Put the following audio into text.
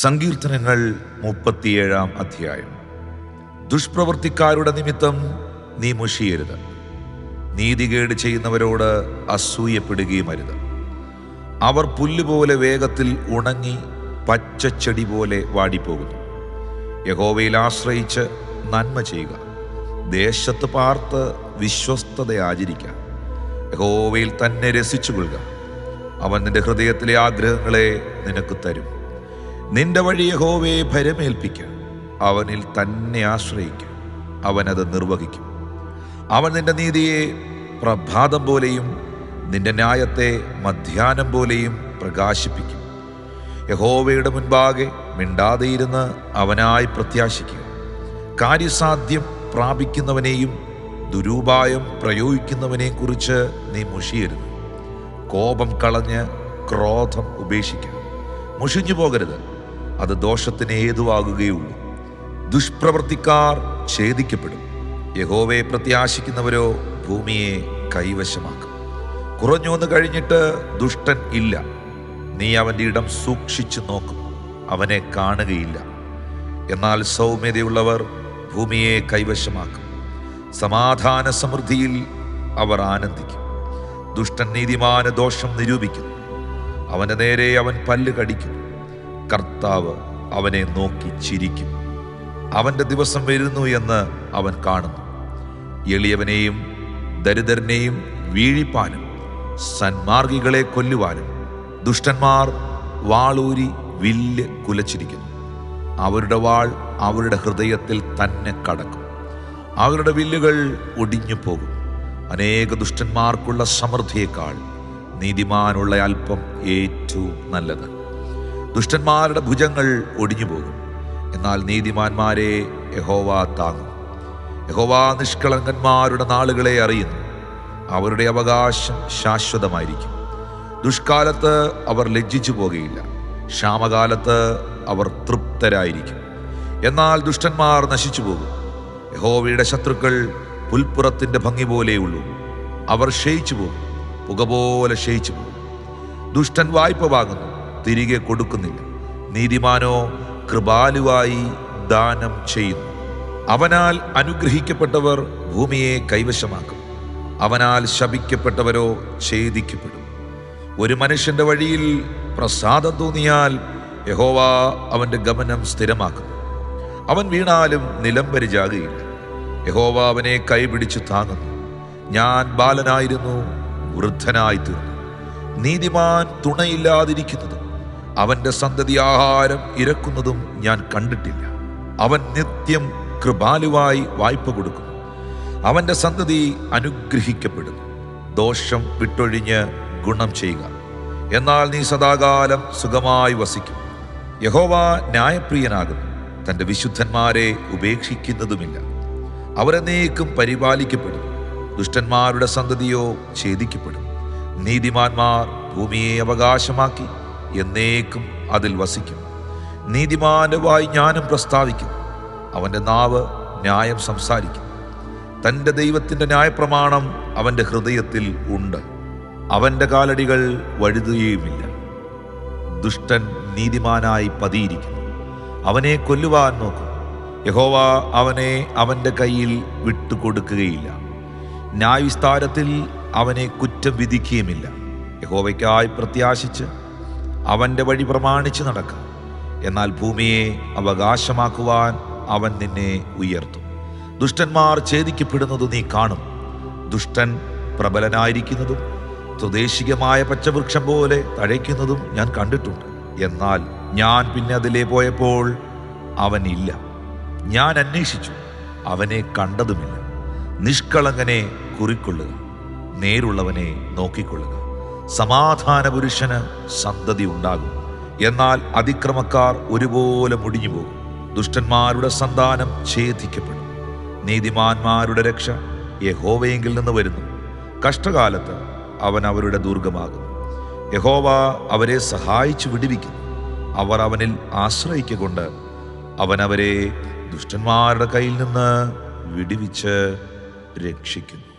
സങ്കീർത്തനങ്ങൾ മുപ്പത്തിയേഴാം അധ്യായം. ദുഷ്പ്രവൃത്തിക്കാരുടെ നിമിത്തം നീ മുഷിയരുത്. നീതികേട് ചെയ്യുന്നവരോട് അസൂയപ്പെടുകയും അരുത് അവർ പുല്ലുപോലെ വേഗത്തിൽ ഉണങ്ങി പച്ചച്ചെടി പോലെ വാടിപ്പോകുന്നു. യഹോവയിൽ ആശ്രയിച്ച് നന്മ ചെയ്യുക. ദേശത്ത് പാർത്ത് വിശ്വസ്തത ആചരിക്കുക യഹോവയിൽ തന്നെ രസിച്ചു കൊള്ളുക അവൻ നിന്റെ ഹൃദയത്തിലെ ആഗ്രഹങ്ങളെ നിനക്ക് തരും. നിന്റെ വഴി യഹോവയെ ഭരമേൽപ്പിക്കുക അവനിൽ തന്നെ ആശ്രയിക്കുക അവനത് നിർവഹിക്കും. അവൻ നിന്റെ നീതിയെ പ്രഭാതം പോലെയും നിന്റെ ന്യായത്തെ മധ്യാനം പോലെയും പ്രകാശിപ്പിക്കും. യഹോവയുടെ മുൻപാകെ മിണ്ടാതെയിരുന്ന് അവനായി പ്രത്യാശിക്കുക കാര്യസാധ്യം പ്രാപിക്കുന്നവനെയും ദുരൂപായം പ്രയോഗിക്കുന്നവനെയും കുറിച്ച് നീ മുഷിയരുത്. കോപം കളഞ്ഞ് ക്രോധം ഉപേക്ഷിക്കുക മുഷിഞ്ഞു പോകരുത് അത് ദോഷത്തിന് ഏതുവാകുകയുള്ളൂ ദുഷ്പ്രവർത്തിക്കാർ ഛേദിക്കപ്പെടും. യഹോവയെ പ്രത്യാശിക്കുന്നവരോ ഭൂമിയെ കൈവശമാക്കും. കുറഞ്ഞൊന്ന് കഴിഞ്ഞിട്ട് ദുഷ്ടൻ ഇല്ല. നീ അവന്റെ ഇടം സൂക്ഷിച്ചു നോക്കും. അവനെ കാണുകയില്ല. എന്നാൽ സൗമ്യതയുള്ളവർ ഭൂമിയെ കൈവശമാക്കും. സമാധാന സമൃദ്ധിയിൽ അവർ ആനന്ദിക്കും. ദുഷ്ടൻ നീതിമാന ദോഷം നിരൂപിക്കുന്നു. അവന്റെ നേരെ അവൻ പല്ല് കടിക്കുന്നു കർത്താവ് അവനെ നോക്കി ചിരിക്കും. അവന്റെ ദിവസം വരുന്നു എന്ന് അവൻ കാണുന്നു. എളിയവനെയും ദരിദ്രനെയും വീഴിപ്പാനും സന്മാർഗികളെ കൊല്ലുവാനും ദുഷ്ടന്മാർ വാളൂരി വില്ല് കുലച്ചിരിക്കുന്നു. അവരുടെ വാൾ അവരുടെ ഹൃദയത്തിൽ തന്നെ കടക്കും. അവരുടെ വില്ലുകൾ ഒടിഞ്ഞു പോകും. അനേക ദുഷ്ടന്മാർക്കുള്ള സമൃദ്ധിയേക്കാൾ നീതിമാനുള്ള അല്പം ഏറ്റവും നല്ലത്. ദുഷ്ടന്മാരുടെ ഭുജങ്ങൾ ഒടിഞ്ഞു പോകും എന്നാൽ നീതിമാന്മാരെ യഹോവ താങ്ങും. യഹോവ നിഷ്കളങ്കന്മാരുടെ നാളുകളെ അറിയുന്നു. അവരുടെ അവകാശം ശാശ്വതമായിരിക്കും. ദുഷ്കാലത്ത് അവർ ലജ്ജിച്ചു പോകുകയില്ല ക്ഷാമകാലത്ത് അവർ തൃപ്തരായിരിക്കും. എന്നാൽ ദുഷ്ടന്മാർ നശിച്ചു പോകും. യഹോവയുടെ ശത്രുക്കൾ പുൽപ്പുറത്തിന്റെ ഭംഗി പോലെയുള്ളൂ അവർ ക്ഷയിച്ചു പോകും. പുക പോലെ ക്ഷയിച്ചു പോകും. ദുഷ്ടൻ വായ്പ വാങ്ങുന്നു. തിരികെ കൊടുക്കുന്നില്ല. നീതിമാനോ കൃപാലുവായി ദാനം ചെയ്യുന്നു. അവനാൽ അനുഗ്രഹിക്കപ്പെട്ടവർ ഭൂമിയെ കൈവശമാക്കും. അവനാൽ ശപിക്കപ്പെട്ടവരോ ഛേദിക്കപ്പെടും. ഒരു മനുഷ്യന്റെ വഴിയിൽ പ്രസാദം തോന്നിയാൽ യഹോവ അവന്റെ ഗമനം സ്ഥിരമാക്കും അവൻ വീണാലും നിലം പരിചാകുകയില്ല. യഹോവ അവനെ കൈപിടിച്ച് താങ്ങുന്നു. ഞാൻ ബാലനായിരുന്നു വൃദ്ധനായി തീർന്നു നീതിമാൻ തുണയില്ലാതിരിക്കുന്നതും അവന്റെ സന്തതി ആഹാരം ഇരക്കുന്നതും ഞാൻ കണ്ടിട്ടില്ല. അവൻ നിത്യം കൃപാലുവായി വായ്പ കൊടുക്കും. അവന്റെ സന്തതി അനുഗ്രഹിക്കപ്പെടുന്നു. ദോഷം വിട്ടൊഴിഞ്ഞ് ഗുണം ചെയ്യുക. എന്നാൽ നീ സദാകാലം സുഖമായി വസിക്കും. യഹോവ ന്യായപ്രിയനാകുന്നു. തന്റെ വിശുദ്ധന്മാരെ ഉപേക്ഷിക്കുന്നതുമില്ല. അവരെന്നേക്കും പരിപാലിക്കപ്പെടുന്നു. ദുഷ്ടന്മാരുടെ സന്തതിയോ ഛേദിക്കപ്പെടും. നീതിമാന്മാർ ഭൂമിയെ അവകാശമാക്കി. എന്നേക്കും അതിൽ വസിക്കും. നീതിമാനവായി വായി ജ്ഞാനം പ്രസ്താവിക്കും. അവന്റെ നാവ് ന്യായം സംസാരിക്കും. തന്റെ ദൈവത്തിന്റെ ന്യായപ്രമാണം അവന്റെ ഹൃദയത്തിൽ ഉണ്ട്. അവന്റെ കാലടികൾ വഴുതുകയുമില്ല. ദുഷ്ടൻ നീതിമാനായി പതിയിരിക്കുന്നു. അവനെ കൊല്ലുവാൻ നോക്കും. യഹോവ അവനെ അവന്റെ കയ്യിൽ വിട്ടുകൊടുക്കുകയില്ല. ന്യായവിസ്താരത്തിൽ അവനെ കുറ്റം വിധിക്കുകയുമില്ല. യഹോവയ്ക്കായി പ്രത്യാശിച്ച് അവന്റെ വഴി പ്രമാണിച്ച് നടക്കുക എന്നാൽ ഭൂമിയെ അവകാശമാക്കുവാൻ അവൻ നിന്നെ ഉയർത്തും. ദുഷ്ടന്മാർ ഛേദിക്കപ്പെടുന്നത് നീ കാണും. ദുഷ്ടൻ പ്രബലനായിരിക്കുന്നതും സ്വദേശികമായ പച്ചവൃക്ഷം പോലെ തഴയ്ക്കുന്നതും ഞാൻ കണ്ടിട്ടുണ്ട്. എന്നാൽ ഞാൻ പിന്നെ അതിലേ പോയപ്പോൾ അവനില്ല. ഞാൻ അന്വേഷിച്ചു അവനെ കണ്ടതുമില്ല. നിഷ്കളങ്കനെ കുറിക്കൊള്ളുക നേരുള്ളവനെ നോക്കിക്കൊള്ളുക. സമാധാന പുരുഷന് സന്തതി ഉണ്ടാകും. എന്നാൽ അതിക്രമക്കാർ ഒരുപോലെ മുടിഞ്ഞു പോകും ദുഷ്ടന്മാരുടെ സന്താനം ഛേദിക്കപ്പെടും. നീതിമാന്മാരുടെ രക്ഷ യഹോവയെങ്കിൽ നിന്ന് വരുന്നു. കഷ്ടകാലത്ത് അവൻ അവരുടെ ദുർഗമാകുന്നു. യഹോവ അവരെ സഹായിച്ചു വിടുവിക്കുന്നു. അവർ അവനിൽ ആശ്രയിക്കൊണ്ട് അവൻ അവരെ ദുഷ്ടന്മാരുടെ കയ്യിൽ നിന്ന് വിടുവിച്ച് രക്ഷിക്കുന്നു.